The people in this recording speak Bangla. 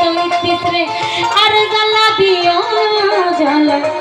চলিতিস রে আর জ্বালা দিও জ্বালা